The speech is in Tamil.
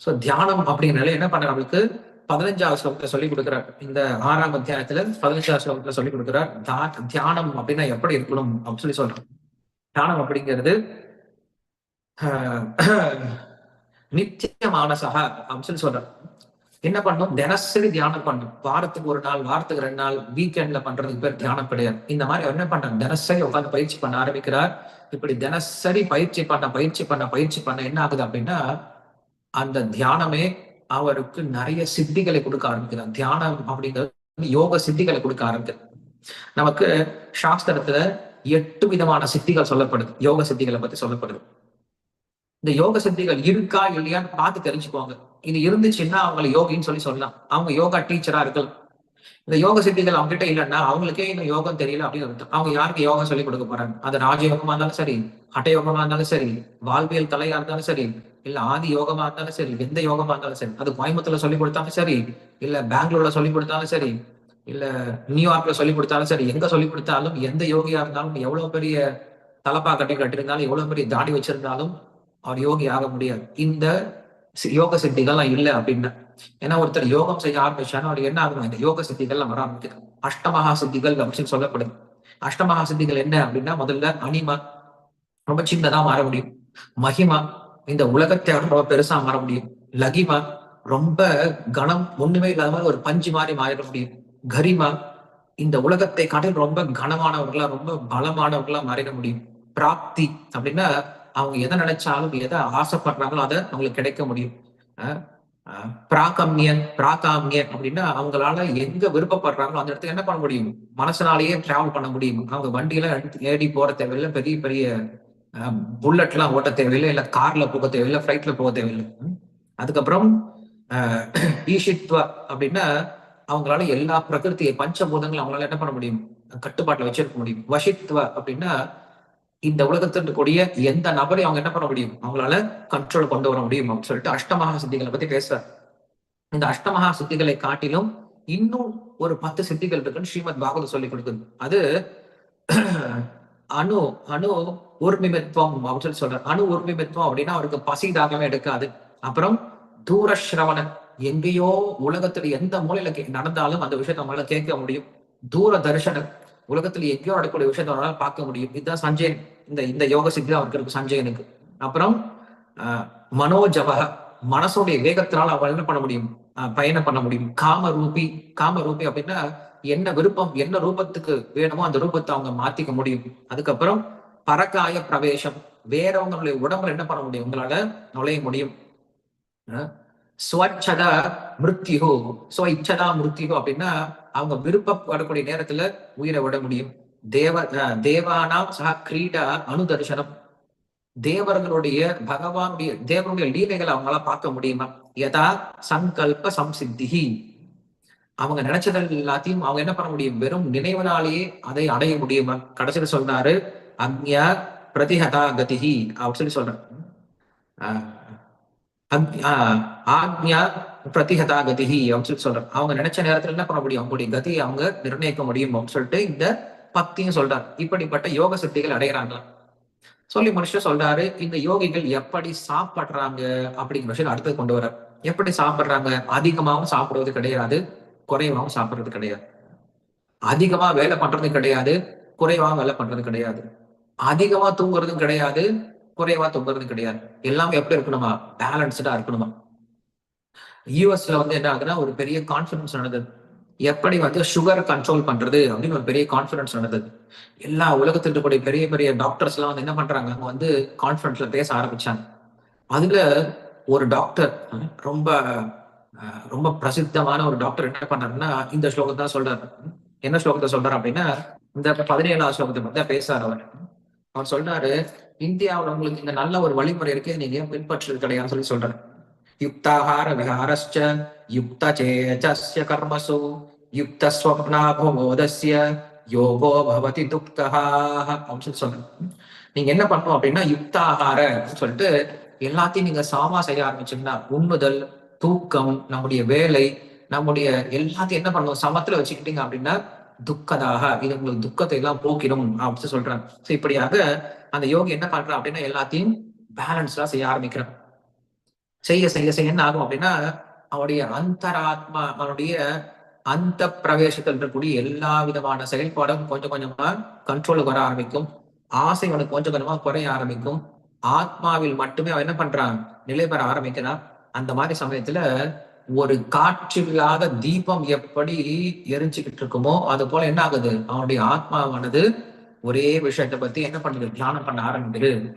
சோ தியானம் அப்படிங்கிறனால என்ன பண்ண நம்மளுக்கு பதினஞ்சாவது ஸ்லோகத்தை சொல்லி கொடுக்குறார். இந்த ஆறாம் அத்தியாயத்துல பதினஞ்சாவது ஸ்லோகத்துல சொல்லி கொடுக்குறார். தியானம் அப்படின்னா எப்படி இருக்கணும் அப்படின்னு சொல்லி சொல்றோம் தியானம் அப்படிங்கிறது ஆஹ், நித்திய மானசக அப்படின்னு சொல்லி சொல்றார். என்ன பண்ணும்? தினசரி தியானம் பண்ணும். வாரத்துக்கு ஒரு நாள் வாரத்துக்கு ரெண்டு நாள் வீக்கெண்ட்ல பண்றதுக்கு பேர் தியானம் கிடையாது. இந்த மாதிரி அவர் என்ன பண்றாங்க தினசரி உட்காந்து பயிற்சி பண்ண ஆரம்பிக்கிறார். இப்படி தினசரி பயிற்சி பண்ண பயிற்சி பண்ண பயிற்சி பண்ண என்ன ஆகுது அப்படின்னா அந்த தியானமே அவருக்கு நிறைய சித்திகளை கொடுக்க ஆரம்பிக்கிறார். தியானம் அப்படிங்கிறது யோக சித்திகளை கொடுக்க ஆரம்பிக்கிறது நமக்கு சாஸ்திரத்துல எட்டு விதமான சித்திகள் சொல்லப்படுது. யோக சித்திகளை பத்தி சொல்லப்படுது. இந்த யோக சித்திகள் இருக்கா இல்லையான்னு பார்த்து தெரிஞ்சுக்குவாங்க. இது இருந்துச்சுன்னா அவங்களை யோகின்னு சொல்லி சொல்லலாம். அவங்க யோகா டீச்சரா இருக்கலாம். இந்த யோக சித்திகள் அவங்க கிட்ட இல்லைன்னா அவங்களுக்கே இன்னும் யோகம் தெரியல அப்படின்னு அர்த்தம். அவங்க யாருக்கு யோகா சொல்லி கொடுக்க போறாங்க அது ராஜயோகமா இருந்தாலும் சரி ஹட்டயோகமா இருந்தாலும் சரி வாழ்வியல் கலையா இருந்தாலும் சரி இல்ல ஆதி யோகமா இருந்தாலும் சரி எந்த யோகமா இருந்தாலும் சரி அது கோயம்புத்தூர்ல சொல்லி கொடுத்தாலும் சரி இல்ல பெங்களூர்ல சொல்லி கொடுத்தாலும் சரி இல்ல நியூயார்க்ல சொல்லி கொடுத்தாலும் சரி எங்க சொல்லி கொடுத்தாலும் எந்த யோகியா இருந்தாலும் எவ்வளவு பெரிய தலப்பா கட்டி கட்டிருந்தாலும் எவ்வளவு பெரிய தாடி வச்சிருந்தாலும் அவர் யோகி ஆக முடியாது இந்த யோக சித்திகள்லாம் இல்லை அப்படின்னா ஏன்னா ஒருத்தர் யோகம் செய்ய ஆரம்பிச்சானா அவர் என்ன ஆகும் இந்த யோக சித்திகள்லாம் வர ஆரம்பிக்குது. அஷ்டமகா சித்திகள் அப்படின்னு சொல்லப்படுது. அஷ்டமகா சித்திகள் என்ன அப்படின்னா முதல்ல அனிமா ரொம்ப சின்னதா மாற முடியும். மகிமா இந்த உலகத்தை விட ரொம்ப பெருசா மாற முடியும். லகிமா ரொம்ப கணம் ஒண்ணுமே இல்லாத மாதிரி ஒரு பஞ்சு மாதிரி மாறிட முடியும். கரிமா இந்த உலகத்தை காட்டில் ரொம்ப கனமானவர்களா ரொம்ப பலமானவர்களா மாறிட முடியும். பிராப்தி அப்படின்னா அவங்க எதை நினைச்சாலும் எதை ஆசைப்படுறாங்களோ அதை அவங்களுக்கு கிடைக்க முடியும். பிராகம்யன் பிராகாமியன் அப்படின்னா அவங்களால எங்க விருப்பப்படுறாங்களோ அந்த இடத்துக்கு என்ன பண்ண முடியும்? மனசனாலேயே டிராவல் பண்ண முடியும். அவங்க வண்டியெல்லாம் எடுத்து ஏறி போற தேவையில்லை பெரிய பெரிய புல்லட் எல்லாம் ஓட்ட தேவையில்லை இல்ல கார்ல போக தேவையில்லை ஃபிளைட்ல போக தேவையில்லை. அதுக்கப்புறம் ஈஷித்வ அப்படின்னா அவங்களால எல்லா பிரகிருத்தியை பஞ்சபூதங்களும் அவங்களால என்ன பண்ண முடியும்? கட்டுப்பாட்டில் வச்சிருக்க முடியும். வசித்வ அப்படின்னா இந்த உலகத்தில் இருக்கக்கூடிய எந்த நபரையும் அவங்க என்ன பண்ண முடியும்? அவங்களால கண்ட்ரோல் கொண்டு வர முடியும்? அப்படின்னு சொல்லிட்டு அஷ்டமகா சித்திகளை பத்தி பேசுறார் இந்த அஷ்டமகா சித்திகளை காட்டிலும் இன்னும் ஒரு பத்து சித்திகள் இருக்குன்னு ஸ்ரீமத் பாகவத சொல்லி கொடுக்குது. அது அணு அணு ஊர்மிமித்வம் அப்படின்னு சொல்லி சொல்றாரு. அணு ஊர்மிமித்வம் அப்படின்னா அவருக்கு பசி தாகமே எடுக்காது. அப்புறம் தூரஸ்ரவணன் எங்கேயோ உலகத்துல எந்த மூலையில கே- நடந்தாலும் அந்த விஷயத்த அவங்களால கேட்க முடியும். தூர தரிசனம். உலகத்துல எங்கேயோ நடக்கக்கூடிய விஷயத்த அவரால பார்க்க முடியும். இதுதான் சஞ்சயன் இந்த இந்த யோக சித்தி தான் அவருக்கு இருக்கு சஞ்சயனுக்கு. அப்புறம் ஆஹ், மனோஜவக மனசோடைய வேகத்தினால அவன் என்ன பண்ண முடியும்? பயணம் பண்ண முடியும். காம ரூபி காம ரூபி அப்படின்னா என்ன விருப்பம் என்ன ரூபத்துக்கு வேணுமோ அந்த ரூபத்தை அவங்க மாத்திக்க முடியும். அதுக்கப்புறம் பரக்காய பிரவேசம். வேறவங்களுடைய உடம்புல என்ன பண்ண முடியும்? உங்களால நுழைய முடியும். அஹ் ஸ்வச்சதா மிருத்யு ஸ்வ இச்சதா மிருத்யு அப்படின்னா அவங்க விருப்பப்படக்கூடிய நேரத்துல உயிரை விட முடியும். தேவ தேவானாம் சக கிரீடா அனுதர்சனம் தேவர்களுடைய பகவானுடைய தேவனுடைய லீலைகளை அவங்களால பார்க்க முடியுமா? யதா சங்கல்ப சம்சித்திகி அவங்க நினைச்சதல் எல்லாத்தையும் அவங்க என்ன பண்ண முடியும்? வெறும் நினைவனாலேயே அதை அடைய முடியுமா? கடைசியில் சொல்றாரு அக்ஞா பிரதிஹதா கதிகி அப்படின்னு சொல்லி சொல்றாரு. ஆஹ் ஆக்ஞா பிரதிஹதா கதி அப்படின்னு சொல்லி சொல்றாரு அவங்க நினைச்ச நேரத்துல என்ன பண்ண முடியும்? அவங்களுடைய கதியை அவங்க நிர்ணயிக்க முடியும் அப்படின்னு சொல்லிட்டு இந்த பக்தியும் சொல்றாரு இப்படிப்பட்ட யோக சித்திகள் அடைகிறாங்களா சொல்லி மனுஷன் சொல்றாரு இந்த யோகிகள் எப்படி சாப்பிடுறாங்க அப்படிங்கிற விஷயம் அடுத்து கொண்டு வர எப்படி சாப்பிடுறாங்க? அதிகமாகவும் சாப்பிடுவது கிடையாது குறைவாகவும் சாப்பிடுறது கிடையாது. அதிகமா வேலை பண்றது கிடையாது குறைவாக வேலை பண்றது கிடையாது. அதிகமா தூங்குறதும் கிடையாது குறைவா தொங்குறது கிடையாது. எல்லாமே எப்படி இருக்கணுமா? பேலன்ஸ்டா இருக்கணுமா? யூஎஸ்ல வந்து என்ன ஆகுதுன்னா ஒரு பெரிய கான்ஃபிடன்ஸ் நடந்தது. எப்படி வந்து சுகர் கண்ட்ரோல் பண்றது அப்படின்னு ஒரு பெரிய கான்ஃபரன்ஸ் நடந்தது. எல்லா உலகத்தில் இருக்கக்கூடிய பெரிய பெரிய டாக்டர்ஸ் எல்லாம் வந்து என்ன பண்றாங்க? அவங்க வந்து கான்ஃபரன்ஸ்ல பேச ஆரம்பிச்சாங்க. அதுல ஒரு டாக்டர் ரொம்ப ரொம்ப பிரசித்தமான ஒரு டாக்டர் என்ன பண்ணாருன்னா இந்த ஸ்லோகத்தை தான் சொல்றாரு. என்ன ஸ்லோகத்தை சொல்றாரு அப்படின்னா இந்த பதினேழாவது ஸ்லோகத்தை பத்தி தான் பேசுறாரு அவர். அவர் சொல்றாரு இந்தியாவுல உங்களுக்கு இந்த நல்ல ஒரு வழிமுறை இருக்கு நீங்க பின்பற்றுறது கிடையாதுன்னு சொல்லி சொல்றாரு. யுக்தாகார விஹாரஸ்ட யுக்த சேச்சஸ்ய கர்மசு யுக்த ஸ்வப்னாபோதஸ்ய யோகோ பவதி துப்தஹா அப்படின்னு சொல்லி சொல்றேன் நீங்க என்ன பண்ணணும் அப்படின்னா யுக்தாகார அப்படின்னு சொல்லிட்டு எல்லாத்தையும் நீங்க சாமா செய்ய ஆரம்பிச்சீங்கன்னா உண்ணுதல் தூக்கம் நம்முடைய வேலை நம்முடைய எல்லாத்தையும் என்ன பண்ணணும்? சமத்துல வச்சுக்கிட்டீங்க அப்படின்னா துக்கதாக இது உங்களுக்கு துக்கத்தை எல்லாம் போக்கிடும் அப்படின்னு சொல்றாங்க. சோ இப்படியாக அந்த யோகி என்ன பண்றான் அப்படின்னா எல்லாத்தையும் பேலன்ஸ்டா செய்ய ஆரம்பிக்கிறான். செய்ய செய்ய செய்ய என்ன ஆகும் அப்படின்னா அவனுடைய அந்தராத்மா அவனுடைய அந்த பிரவேசத்தில் இருக்கக்கூடிய எல்லா விதமான செயல்பாடும் கொஞ்சம் கொஞ்சமா கண்ட்ரோலுக்கு வர ஆரம்பிக்கும். ஆசை அவனுக்கு கொஞ்சம் கொஞ்சமா குறைய ஆரம்பிக்கும். ஆத்மாவில் மட்டுமே அவன் என்ன பண்றான்? நிலை பெற ஆரம்பிக்கிறான். அந்த மாதிரி சமயத்துல ஒரு காற்றில்லாத தீபம் எப்படி எரிஞ்சுக்கிட்டு இருக்குமோ அது போல என்ன ஆகுது? அவனுடைய ஆத்மாவானது ஒரே விஷயத்தை பத்தி என்ன பண்ணுது? தியானம் பண்ண ஆரம்பிக்குது.